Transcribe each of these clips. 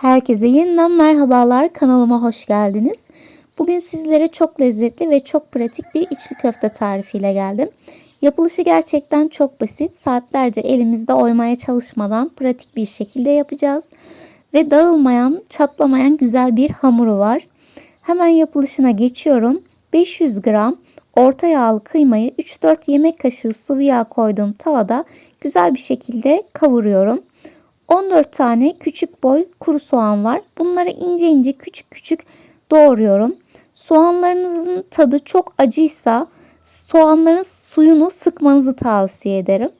Herkese yeniden merhabalar. Kanalıma hoş geldiniz. Bugün sizlere çok lezzetli ve çok pratik bir içli köfte tarifiyle geldim. Yapılışı gerçekten çok basit. Saatlerce elimizde oymaya çalışmadan pratik bir şekilde yapacağız. Ve dağılmayan, çatlamayan güzel bir hamuru var. Hemen yapılışına geçiyorum. 500 gram orta yağlı kıymayı 3-4 yemek kaşığı sıvı yağ koyduğum tavada güzel bir şekilde kavuruyorum. 14 tane küçük boy kuru soğan var. Bunları ince ince küçük küçük doğruyorum. Soğanlarınızın tadı çok acıysa soğanların suyunu sıkmanızı tavsiye ederim.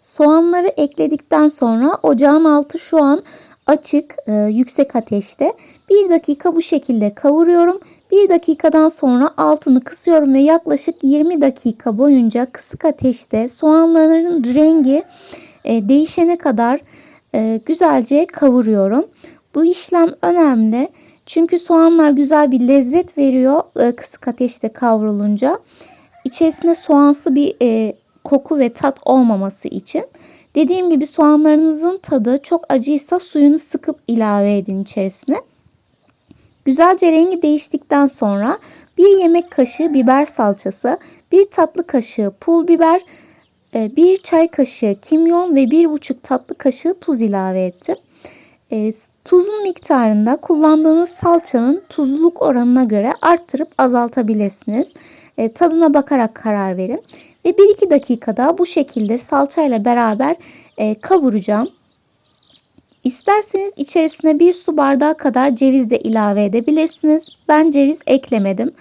Soğanları ekledikten sonra ocağın altı şu an açık, e, yüksek ateşte. Bir dakika bu şekilde kavuruyorum. Bir dakikadan sonra altını kısıyorum ve yaklaşık 20 dakika boyunca kısık ateşte soğanların rengi e, değişene kadar e, güzelce kavuruyorum. Bu işlem önemli. Çünkü soğanlar güzel bir lezzet veriyor e, kısık ateşte kavrulunca. İçerisinde soğansı bir e, koku ve tat olmaması için. Dediğim gibi soğanlarınızın tadı çok acıysa suyunu sıkıp ilave edin içerisine. Güzelce rengi değiştikten sonra bir yemek kaşığı biber salçası, bir tatlı kaşığı pul biber, e, bir çay kaşığı kimyon ve bir buçuk tatlı kaşığı tuz ilave ettim. E, tuzun miktarında kullandığınız salçanın tuzluluk oranına göre arttırıp azaltabilirsiniz. E, tadına bakarak karar verin. Ve 1-2 dakikada bu şekilde salçayla beraber kavuracağım. İsterseniz içerisine bir su bardağı kadar ceviz de ilave edebilirsiniz. Ben ceviz eklemedim.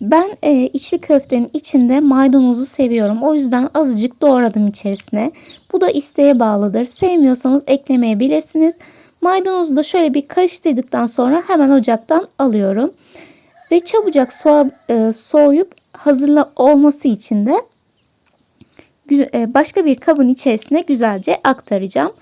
Ben e, içli köftenin içinde maydanozu seviyorum. O yüzden azıcık doğradım içerisine. Bu da isteğe bağlıdır. Sevmiyorsanız eklemeyebilirsiniz. Maydanozu da şöyle bir karıştırdıktan sonra hemen ocaktan alıyorum. Ve çabucak soğa, e, soğuyup hazırla olması için de e, başka bir kabın içerisine güzelce aktaracağım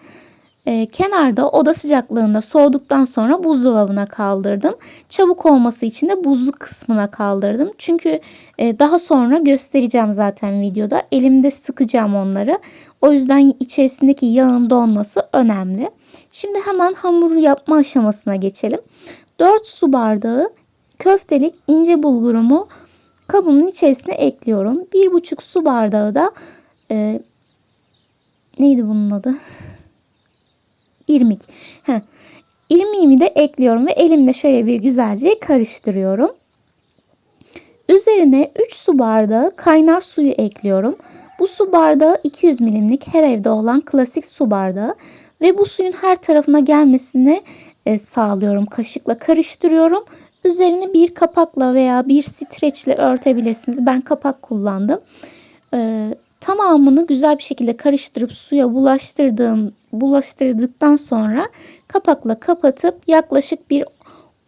e, kenarda oda sıcaklığında soğuduktan sonra buzdolabına kaldırdım. Çabuk olması için de buzlu kısmına kaldırdım. Çünkü e, daha sonra göstereceğim zaten videoda. Elimde sıkacağım onları. O yüzden içerisindeki yağın donması önemli. Şimdi hemen hamuru yapma aşamasına geçelim. 4 su bardağı köftelik ince bulgurumu kabımın içerisine ekliyorum. 1,5 su bardağı da e, neydi bunun adı? İrmik. Heh. İrmiğimi de ekliyorum ve elimle şöyle bir güzelce karıştırıyorum. Üzerine 3 su bardağı kaynar suyu ekliyorum. Bu su bardağı 200 milimlik her evde olan klasik su bardağı ve bu suyun her tarafına gelmesini e, sağlıyorum. Kaşıkla karıştırıyorum. Üzerini bir kapakla veya bir streçle örtebilirsiniz. Ben kapak kullandım. Tamamını güzel bir şekilde karıştırıp suya bulaştırdığım bulaştırdıktan sonra kapakla kapatıp yaklaşık bir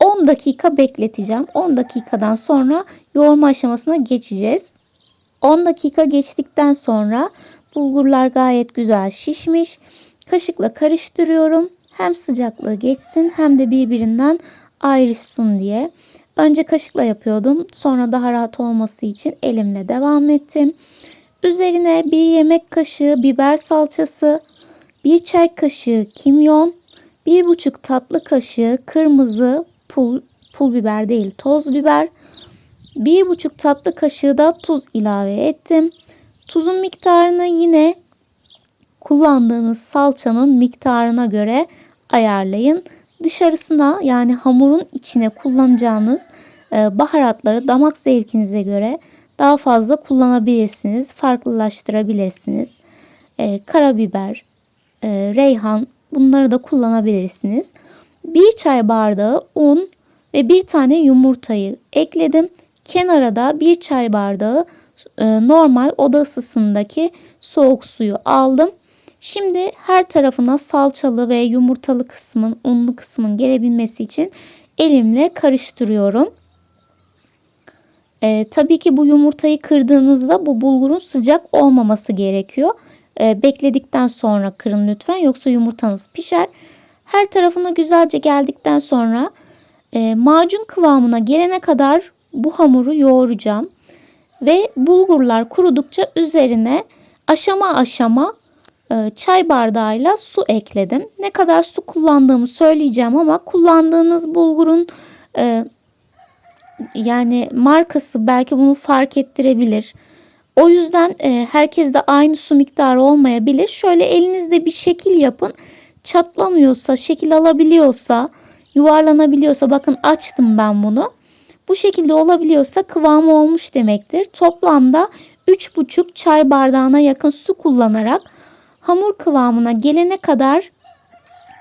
10 dakika bekleteceğim. 10 dakikadan sonra yoğurma aşamasına geçeceğiz. 10 dakika geçtikten sonra bulgurlar gayet güzel şişmiş. Kaşıkla karıştırıyorum. Hem sıcaklığı geçsin hem de birbirinden ayrışsın diye. Önce kaşıkla yapıyordum. Sonra daha rahat olması için elimle devam ettim. Üzerine bir yemek kaşığı biber salçası, bir çay kaşığı kimyon, bir buçuk tatlı kaşığı kırmızı pul, pul biber değil toz biber, bir buçuk tatlı kaşığı da tuz ilave ettim. Tuzun miktarını yine kullandığınız salçanın miktarına göre ayarlayın. Dışarısına yani hamurun içine kullanacağınız e, baharatları damak zevkinize göre daha fazla kullanabilirsiniz. Farklılaştırabilirsiniz. Ee, karabiber, e, reyhan bunları da kullanabilirsiniz. Bir çay bardağı un ve bir tane yumurtayı ekledim. Kenara da bir çay bardağı e, normal oda ısısındaki soğuk suyu aldım. Şimdi her tarafına salçalı ve yumurtalı kısmın, unlu kısmın gelebilmesi için elimle karıştırıyorum. Ee, tabii ki bu yumurtayı kırdığınızda bu bulgurun sıcak olmaması gerekiyor. Ee, bekledikten sonra kırın lütfen yoksa yumurtanız pişer. Her tarafına güzelce geldikten sonra e, macun kıvamına gelene kadar bu hamuru yoğuracağım. Ve bulgurlar kurudukça üzerine aşama aşama e, çay bardağıyla su ekledim. Ne kadar su kullandığımı söyleyeceğim ama kullandığınız bulgurun e, yani markası belki bunu fark ettirebilir. O yüzden e, herkeste aynı su miktarı olmayabilir. Şöyle elinizde bir şekil yapın. Çatlamıyorsa, şekil alabiliyorsa, yuvarlanabiliyorsa bakın açtım ben bunu. Bu şekilde olabiliyorsa kıvamı olmuş demektir. Toplamda 3,5 çay bardağına yakın su kullanarak hamur kıvamına gelene kadar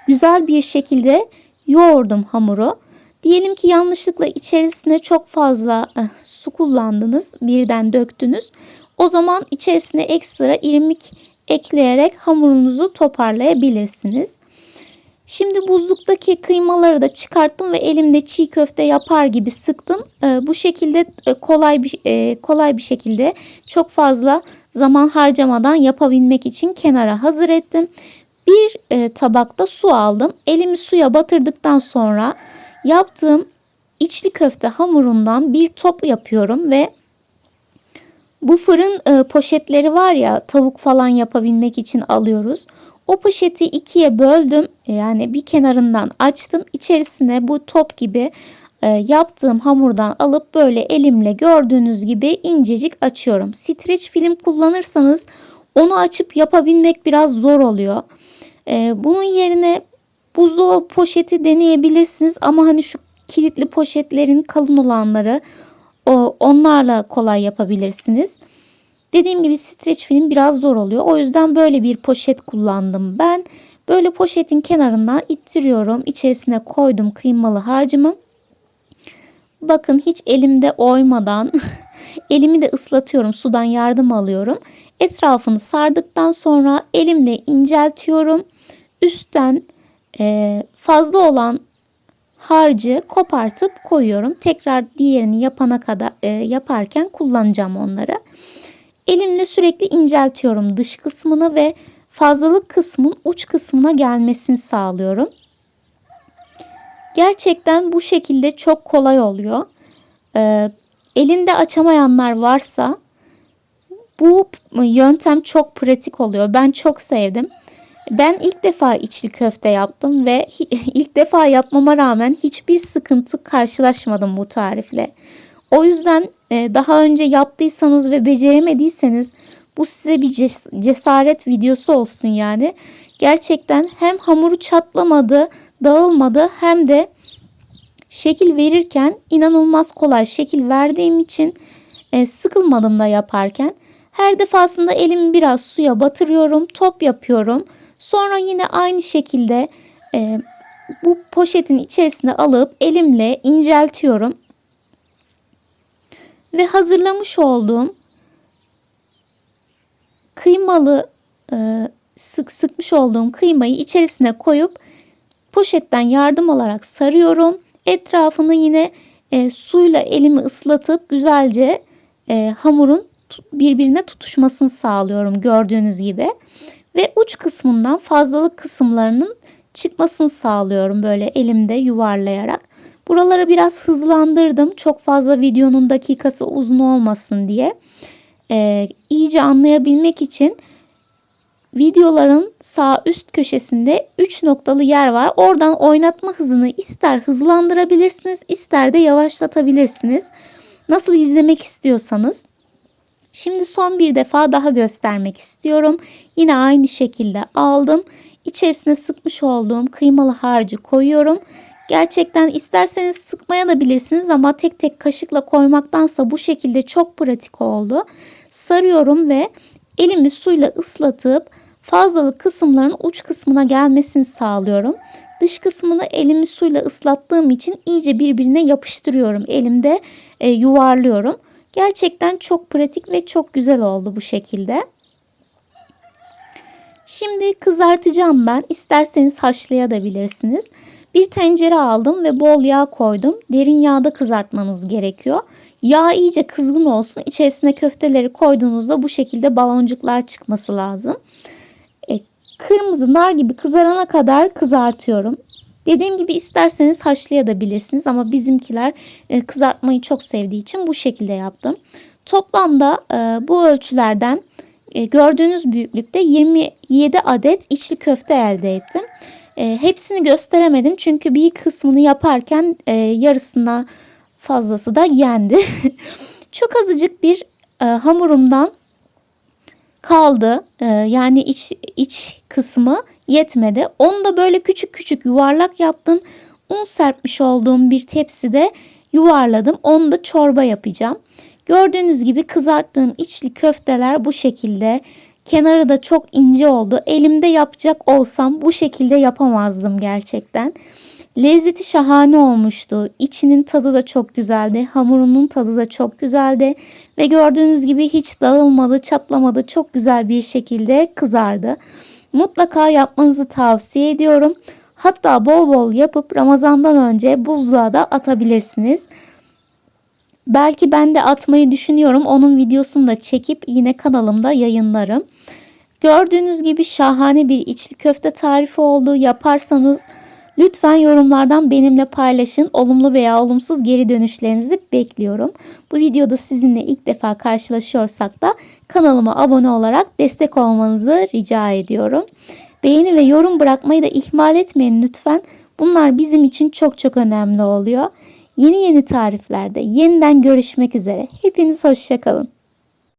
güzel bir şekilde yoğurdum hamuru. Diyelim ki yanlışlıkla içerisine çok fazla eh, su kullandınız, birden döktünüz. O zaman içerisine ekstra irmik ekleyerek hamurunuzu toparlayabilirsiniz. Şimdi buzluktaki kıymaları da çıkarttım ve elimde çiğ köfte yapar gibi sıktım. Ee, bu şekilde e, kolay bir e, kolay bir şekilde çok fazla zaman harcamadan yapabilmek için kenara hazır ettim. Bir e, tabakta su aldım. Elimi suya batırdıktan sonra yaptığım içli köfte hamurundan bir top yapıyorum ve bu fırın e, poşetleri var ya tavuk falan yapabilmek için alıyoruz. O poşeti ikiye böldüm. Yani bir kenarından açtım. İçerisine bu top gibi e, yaptığım hamurdan alıp böyle elimle gördüğünüz gibi incecik açıyorum. Streç film kullanırsanız onu açıp yapabilmek biraz zor oluyor. E, bunun yerine buzdolabı poşeti deneyebilirsiniz ama hani şu kilitli poşetlerin kalın olanları onlarla kolay yapabilirsiniz. Dediğim gibi streç film biraz zor oluyor. O yüzden böyle bir poşet kullandım ben. Böyle poşetin kenarından ittiriyorum. İçerisine koydum kıymalı harcımı. Bakın hiç elimde oymadan elimi de ıslatıyorum. Sudan yardım alıyorum. Etrafını sardıktan sonra elimle inceltiyorum. Üstten e, fazla olan harcı kopartıp koyuyorum. Tekrar diğerini yapana kadar e, yaparken kullanacağım onları. Elimle sürekli inceltiyorum dış kısmını ve fazlalık kısmın uç kısmına gelmesini sağlıyorum. Gerçekten bu şekilde çok kolay oluyor. Ee, elinde açamayanlar varsa bu yöntem çok pratik oluyor. Ben çok sevdim. Ben ilk defa içli köfte yaptım ve ilk defa yapmama rağmen hiçbir sıkıntı karşılaşmadım bu tarifle. O yüzden e, daha önce yaptıysanız ve beceremediyseniz bu size bir cesaret videosu olsun yani. Gerçekten hem hamuru çatlamadı, dağılmadı hem de şekil verirken inanılmaz kolay şekil verdiğim için e, sıkılmadım da yaparken. Her defasında elimi biraz suya batırıyorum, top yapıyorum. Sonra yine aynı şekilde e, bu poşetin içerisine alıp elimle inceltiyorum ve hazırlamış olduğum kıymalı e, sık sıkmış olduğum kıymayı içerisine koyup poşetten yardım alarak sarıyorum. Etrafını yine e, suyla elimi ıslatıp güzelce e, hamurun birbirine tutuşmasını sağlıyorum gördüğünüz gibi. Ve uç kısmından fazlalık kısımlarının çıkmasını sağlıyorum böyle elimde yuvarlayarak. Buraları biraz hızlandırdım. Çok fazla videonun dakikası uzun olmasın diye. Ee, iyice anlayabilmek için videoların sağ üst köşesinde 3 noktalı yer var. Oradan oynatma hızını ister hızlandırabilirsiniz ister de yavaşlatabilirsiniz. Nasıl izlemek istiyorsanız. Şimdi son bir defa daha göstermek istiyorum. Yine aynı şekilde aldım. İçerisine sıkmış olduğum kıymalı harcı koyuyorum. Gerçekten isterseniz sıkmaya da bilirsiniz ama tek tek kaşıkla koymaktansa bu şekilde çok pratik oldu. Sarıyorum ve elimi suyla ıslatıp fazlalık kısımların uç kısmına gelmesini sağlıyorum. Dış kısmını elimi suyla ıslattığım için iyice birbirine yapıştırıyorum. Elimde e, yuvarlıyorum. Gerçekten çok pratik ve çok güzel oldu bu şekilde. Şimdi kızartacağım ben. İsterseniz haşlayabilirsiniz. Bir tencere aldım ve bol yağ koydum. Derin yağda kızartmanız gerekiyor. Yağ iyice kızgın olsun. İçerisine köfteleri koyduğunuzda bu şekilde baloncuklar çıkması lazım. E, kırmızı nar gibi kızarana kadar kızartıyorum. Dediğim gibi isterseniz haşlayabilirsiniz ama bizimkiler e, kızartmayı çok sevdiği için bu şekilde yaptım. Toplamda e, bu ölçülerden E, gördüğünüz büyüklükte 27 adet içli köfte elde ettim. Hepsini gösteremedim çünkü bir kısmını yaparken yarısına fazlası da yendi. Çok azıcık bir hamurumdan kaldı. E, yani iç iç kısmı yetmedi. Onu da böyle küçük küçük yuvarlak yaptım. Un serpmiş olduğum bir tepside yuvarladım. Onu da çorba yapacağım. Gördüğünüz gibi kızarttığım içli köfteler bu şekilde. Kenarı da çok ince oldu. Elimde yapacak olsam bu şekilde yapamazdım gerçekten. Lezzeti şahane olmuştu. İçinin tadı da çok güzeldi. Hamurunun tadı da çok güzeldi. Ve gördüğünüz gibi hiç dağılmadı, çatlamadı. Çok güzel bir şekilde kızardı. Mutlaka yapmanızı tavsiye ediyorum. Hatta bol bol yapıp Ramazan'dan önce buzluğa da atabilirsiniz. Belki ben de atmayı düşünüyorum. Onun videosunu da çekip yine kanalımda yayınlarım. Gördüğünüz gibi şahane bir içli köfte tarifi oldu. Yaparsanız lütfen yorumlardan benimle paylaşın. Olumlu veya olumsuz geri dönüşlerinizi bekliyorum. Bu videoda sizinle ilk defa karşılaşıyorsak da kanalıma abone olarak destek olmanızı rica ediyorum. Beğeni ve yorum bırakmayı da ihmal etmeyin lütfen. Bunlar bizim için çok çok önemli oluyor. Yeni yeni tariflerde yeniden görüşmek üzere. Hepiniz hoşçakalın.